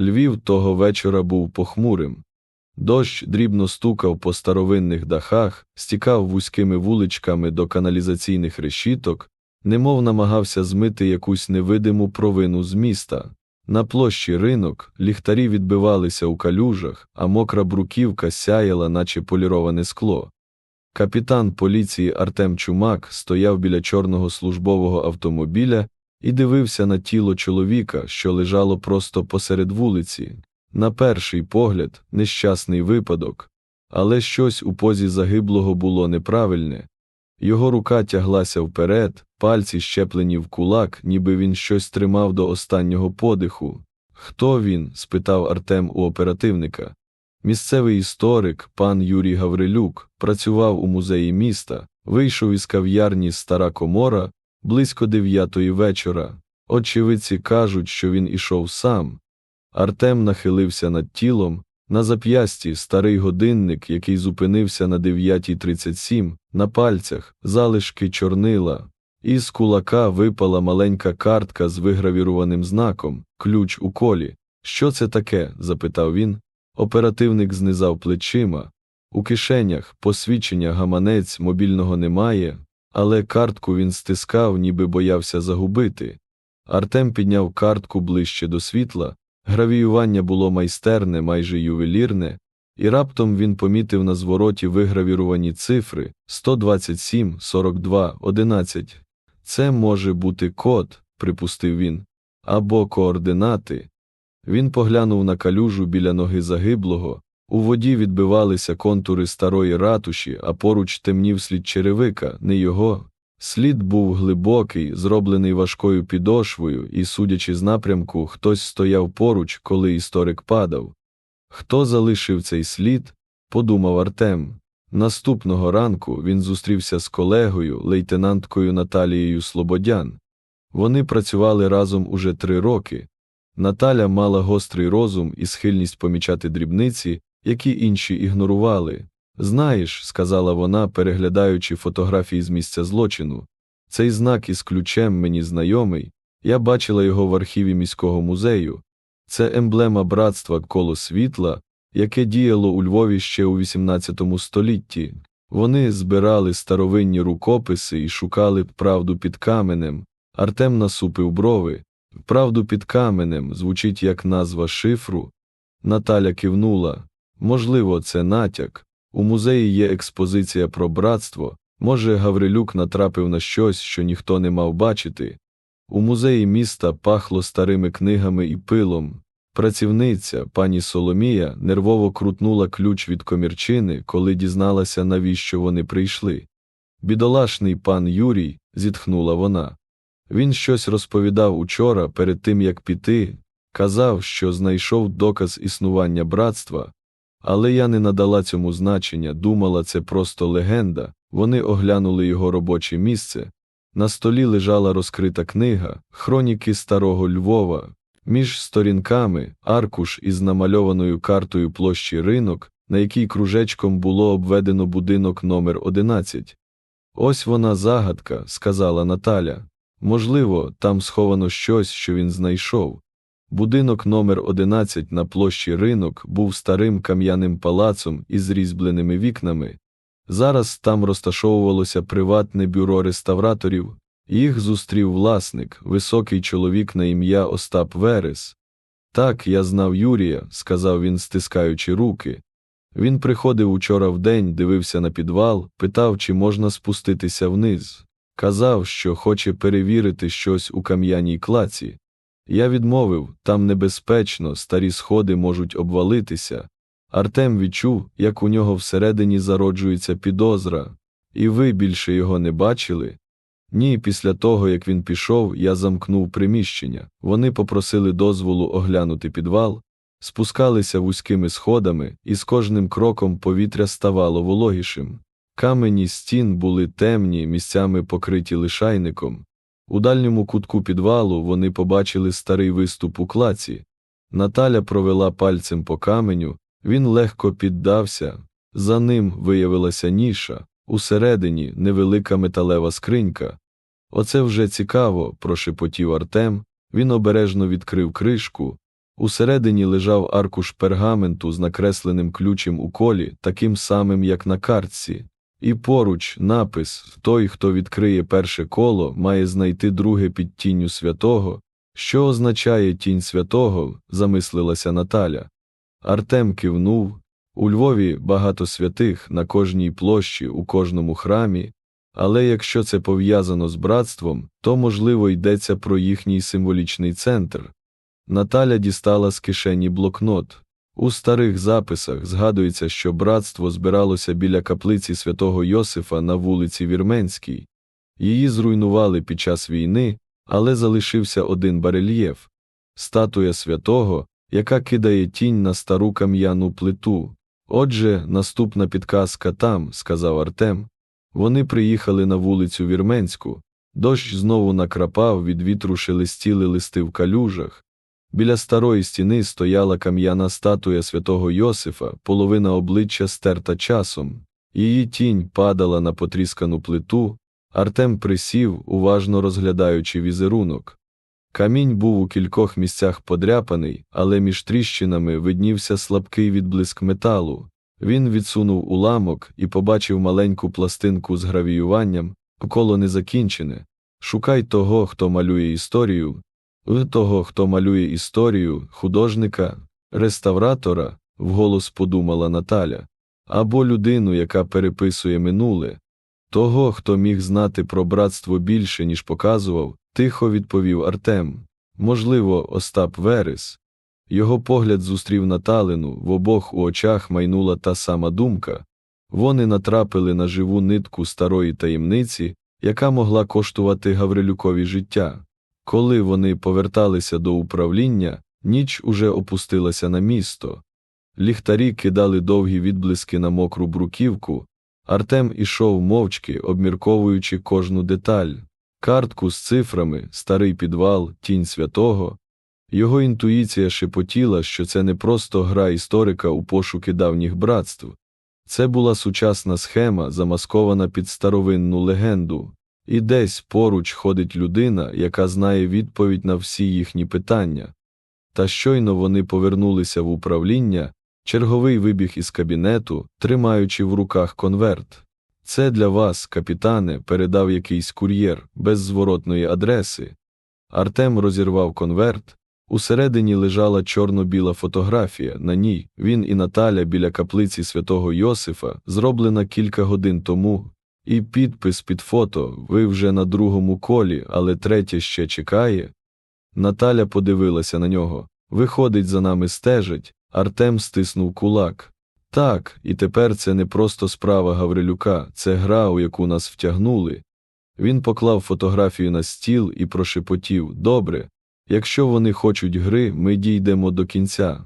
Львів того вечора був похмурим. Дощ дрібно стукав по старовинних дахах, стікав вузькими вуличками до каналізаційних решіток, немов намагався змити якусь невидиму провину з міста. На площі ринок ліхтарі відбивалися у калюжах, а мокра бруківка сяяла, наче поліроване скло. Капітан поліції Артем Чумак стояв біля чорного службового автомобіля і дивився на тіло чоловіка, що лежало просто посеред вулиці. На перший погляд, нещасний випадок, але щось у позі загиблого було неправильне. Його рука тяглася вперед, пальці щеплені в кулак, ніби він щось тримав до останнього подиху. Хто він? спитав Артем у оперативника. Місцевий історик, пан Юрій Гаврилюк, працював у музеї міста, вийшов із кав'ярні Стара Комора близько дев'ятої вечора. Очевидці кажуть, що він ішов сам. Артем нахилився над тілом, на зап'ясті старий годинник, який зупинився на 9.37, на пальцях, залишки чорнила. Із кулака випала маленька картка з вигравіруваним знаком, ключ у колі. Що це таке? запитав він. Оперативник знизав плечима. У кишенях посвідчення гаманець мобільного немає, але картку він стискав, ніби боявся загубити. Артем підняв картку ближче до світла, гравіювання було майстерне, майже ювелірне, і раптом він помітив на звороті вигравірувані цифри 127, 42, 11. Це може бути код, припустив він, або координати. Він поглянув на калюжу біля ноги загиблого, у воді відбивалися контури старої ратуші, а поруч темнів слід черевика, не його. Слід був глибокий, зроблений важкою підошвою, і, судячи з напрямку, хтось стояв поруч, коли історик падав. Хто залишив цей слід? подумав Артем. Наступного ранку він зустрівся з колегою, лейтенанткою Наталією Слободян. Вони працювали разом уже три роки. Наталя мала гострий розум і схильність помічати дрібниці, які інші ігнорували. Знаєш, сказала вона, переглядаючи фотографії з місця злочину, цей знак із ключем мені знайомий, я бачила його в архіві міського музею. Це емблема братства коло світла, яке діяло у Львові ще у XVIII столітті. Вони збирали старовинні рукописи і шукали правду під каменем. Артем насупив брови. Правду під каменем звучить як назва шифру. Наталя кивнула. Можливо, це натяк. У музеї є експозиція про братство. Може, Гаврилюк натрапив на щось, що ніхто не мав бачити. У музеї міста пахло старими книгами і пилом. Працівниця, пані Соломія, нервово крутнула ключ від комірчини, коли дізналася, навіщо вони прийшли. Бідолашний пан Юрій, зітхнула вона. Він щось розповідав учора перед тим, як піти, казав, що знайшов доказ існування братства, але я не надала цьому значення, думала, це просто легенда. Вони оглянули його робоче місце. На столі лежала розкрита книга, хроніки старого Львова. Між сторінками аркуш із намальованою картою площі ринок, на якій кружечком було обведено будинок номер 11. Ось вона загадка, сказала Наталя. Можливо, там сховано щось, що він знайшов. Будинок номер 11 на площі ринок був старим кам'яним палацом із різьбленими вікнами. Зараз там розташовувалося приватне бюро реставраторів, їх зустрів власник, високий чоловік на ім'я Остап Верес. Так, я знав Юрія, сказав він, стискаючи руки. Він приходив учора вдень, дивився на підвал, питав, чи можна спуститися вниз. Казав, що хоче перевірити щось у кам'яній клаці. Я відмовив там небезпечно, старі сходи можуть обвалитися. Артем відчув, як у нього всередині зароджується підозра, і ви більше його не бачили. Ні, після того, як він пішов, я замкнув приміщення. Вони попросили дозволу оглянути підвал, спускалися вузькими сходами, і з кожним кроком повітря ставало вологішим. Камені стін були темні, місцями покриті лишайником. У дальньому кутку підвалу вони побачили старий виступ у клаці. Наталя провела пальцем по каменю, він легко піддався. За ним виявилася ніша, усередині невелика металева скринька. Оце вже цікаво, прошепотів Артем. Він обережно відкрив кришку. Усередині лежав аркуш пергаменту з накресленим ключем у колі, таким самим, як на картці. І поруч напис Той, хто відкриє перше коло, має знайти друге під тінню святого. Що означає тінь святого? замислилася Наталя. Артем кивнув. У Львові багато святих на кожній площі, у кожному храмі, але якщо це пов'язано з братством, то, можливо, йдеться про їхній символічний центр. Наталя дістала з кишені блокнот. У старих записах згадується, що братство збиралося біля каплиці святого Йосифа на вулиці Вірменській. Її зруйнували під час війни, але залишився один барельєф – статуя святого, яка кидає тінь на стару кам'яну плиту. Отже, наступна підказка там, сказав Артем. Вони приїхали на вулицю Вірменську. Дощ знову накрапав, від вітру шелестіли листи в калюжах. Біля старої стіни стояла кам'яна статуя святого Йосифа, половина обличчя стерта часом. Її тінь падала на потріскану плиту. Артем присів, уважно розглядаючи візерунок. Камінь був у кількох місцях подряпаний, але між тріщинами виднівся слабкий відблиск металу. Він відсунув уламок і побачив маленьку пластинку з гравіюванням, коло не закінчене. Шукай того, хто малює історію, в того, хто малює історію, художника, реставратора, вголос подумала Наталя, або людину, яка переписує минуле. Того, хто міг знати про братство більше, ніж показував, тихо відповів Артем. Можливо, Остап Верес. Його погляд зустрів Наталину, в обох у очах майнула та сама думка. Вони натрапили на живу нитку старої таємниці, яка могла коштувати Гаврилюкові життя. Коли вони поверталися до управління, ніч уже опустилася на місто. Ліхтарі кидали довгі відблиски на мокру бруківку. Артем ішов мовчки, обмірковуючи кожну деталь картку з цифрами, старий підвал, тінь святого. Його інтуїція шепотіла, що це не просто гра історика у пошуки давніх братств. Це була сучасна схема, замаскована під старовинну легенду. І десь поруч ходить людина, яка знає відповідь на всі їхні питання. Та щойно вони повернулися в управління, черговий вибіг із кабінету, тримаючи в руках конверт. Це для вас, капітане, передав якийсь кур'єр, без зворотної адреси. Артем розірвав конверт. Усередині лежала чорно-біла фотографія. На ній він і Наталя біля каплиці святого Йосифа, зроблена кілька годин тому, і підпис під фото ви вже на другому колі, але третє ще чекає. Наталя подивилася на нього. Виходить, за нами стежить. Артем стиснув кулак. Так, і тепер це не просто справа Гаврилюка, це гра, у яку нас втягнули. Він поклав фотографію на стіл і прошепотів Добре, якщо вони хочуть гри, ми дійдемо до кінця.